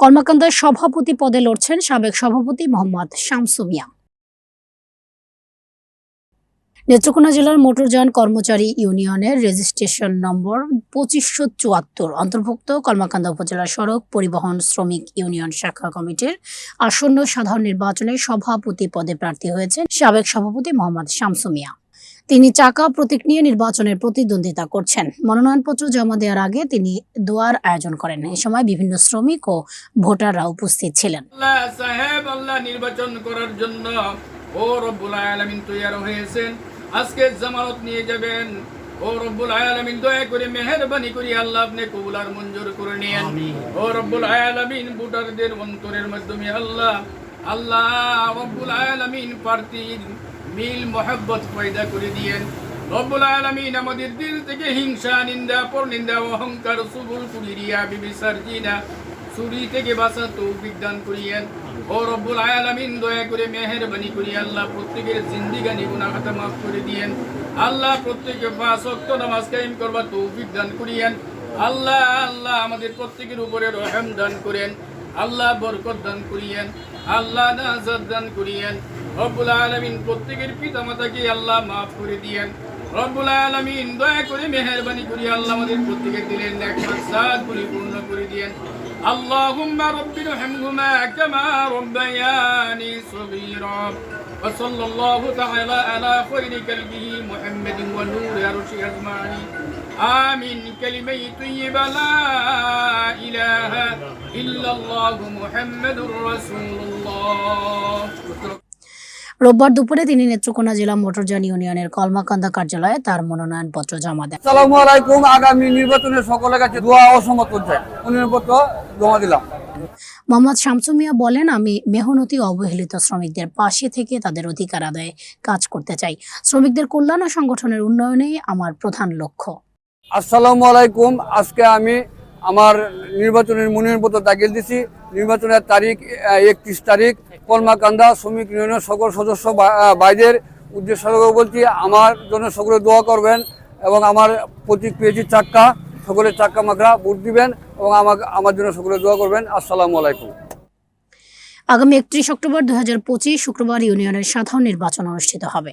কর্মাকান্দায় সভাপতি পদে লড়ছেন সাবেক সভাপতি মোহাম্মদ শামসুমিয়া নেত্রকোনা জেলার মোটরযান কর্মচারী ইউনিয়নের রেজিস্ট্রেশন নম্বর পঁচিশশো চুয়াত্তর, অন্তর্ভুক্ত কর্মাকান্দা উপজেলা সড়ক পরিবহন শ্রমিক ইউনিয়ন শাখা কমিটির আসন্ন সাধারণ নির্বাচনে সভাপতি পদে প্রার্থী হয়েছেন সাবেক সভাপতি মোহাম্মদ শামসু মিয়া। তিনি চাকা প্রতীক নিয়ে নির্বাচনের প্রতিদ্বন্দ্বিতা করছেন। মনোনয়নপত্র জমা দেওয়ার আগে তিনি দোয়ার আয়োজন করেন। এ সময় বিভিন্ন শ্রমিক ও ভোটাররা উপস্থিত ছিলেন। আল্লাহ নির্বাচন করার জন্য ও রব্বুল আলামিন তৈয়ার হয়েছেন। আজকে জামানত নিয়ে যাবেন। ও রব্বুল আলামিন দয়া করে মেহেরবানি করে আল্লাহ আপনি কবুল আর মঞ্জুর করে নিয়েন। ও রব্বুল আলামিন ভোটারদের অন্তরের মাধ্যমে আল্লাহ আল্লাহ রব্বুল আলামিন প্রার্থীর মিল মোহাব্বত পয়দা করে দিয়েন। রব্বুল আলামিন আমাদের দিল থেকে হিংসা, নিন্দা, পরনিন্দা, অহংকার, সুবুল কুড়িয়া বিবিসার্জিনা চুরি থেকে বাঁচা তৌফিক দান করিয়েন। ও রব্বুল আলামিন, দয়া করে মেহেরবানি করি আল্লাহ প্রত্যেকের জিন্দিগানি গুনাহ খাতা মাফ করে দিয়েন। আল্লাহ প্রত্যেকে ওয়াক্ত নামাজ কায়েম করবার তৌফিক দান করিয়েন। আল্লাহ আল্লাহ আমাদের প্রত্যেকের উপরে রহম দান করেন। আল্লাহ বরকত দান করিয়েন। আল্লাহ নাজাত দান করিয়েন। রব্বুল আলামিন প্রত্যেকের পিতা মাতাকে আল্লাহ মাফ করে দিয়েন রব্বুল আলামিন দয়া করে মেহেরবানি করি আল্লাহ আমাদের প্রত্যেকের দিলের নেক মাকসাদ পরিপূর্ণ করে দিয়েন اللهم رب ارحمهما كما ربياني صغيرا وصلى الله تعالى على خير كلبه محمد ونور عرشه اجمعين آمين كلمة طيبة لا إله إلا الله محمد رسول الله রোববার দুপুরে তিনি নেত্রকোনা জেলা মোটরযান ইউনিয়নের কলমাকান্দা কার্যালয়ে তার মনোনয়নপত্র জমা দেন। আসসালামু আলাইকুম আগামী নির্বাচনে সকলের কাছে দোয়া ও সমর্থন চাই। মনোনয়নপত্র জমা দিলাম। মোহাম্মদ শামসু মিয়া বলেন আমি মেহনতি অবহেলিত শ্রমিকদের পাশে থেকে তাদের অধিকার আদায়ে কাজ করতে চাই। শ্রমিকদের কল্যাণ ও সংগঠনের উন্নয়নেই আমার প্রধান লক্ষ্য। আসসালামু আলাইকুম আজকে আমি আমার নির্বাচনের মনোনয়নপত্র দাখিল দিছি। নির্বাচনের তারিখ একত্রিশ তারিখ কলমাকান্দা শ্রমিক ইউনিয়নের সকল সদস্য বাইদের উদ্দেশ্য বলছি, আমার জন্য সকলে দোয়া করবেন এবং আমার প্রতীক পেয়েছি চাক্কা। সকলে চাক্কা মাকড়া ভোট দিবেন এবং আমাকে আমার জন্য সকলে দোয়া করবেন। আসসালামু আলাইকুম। আগামী একত্রিশ অক্টোবর দু হাজার পঁচিশ শুক্রবার ইউনিয়নের সাধারণ নির্বাচন অনুষ্ঠিত হবে।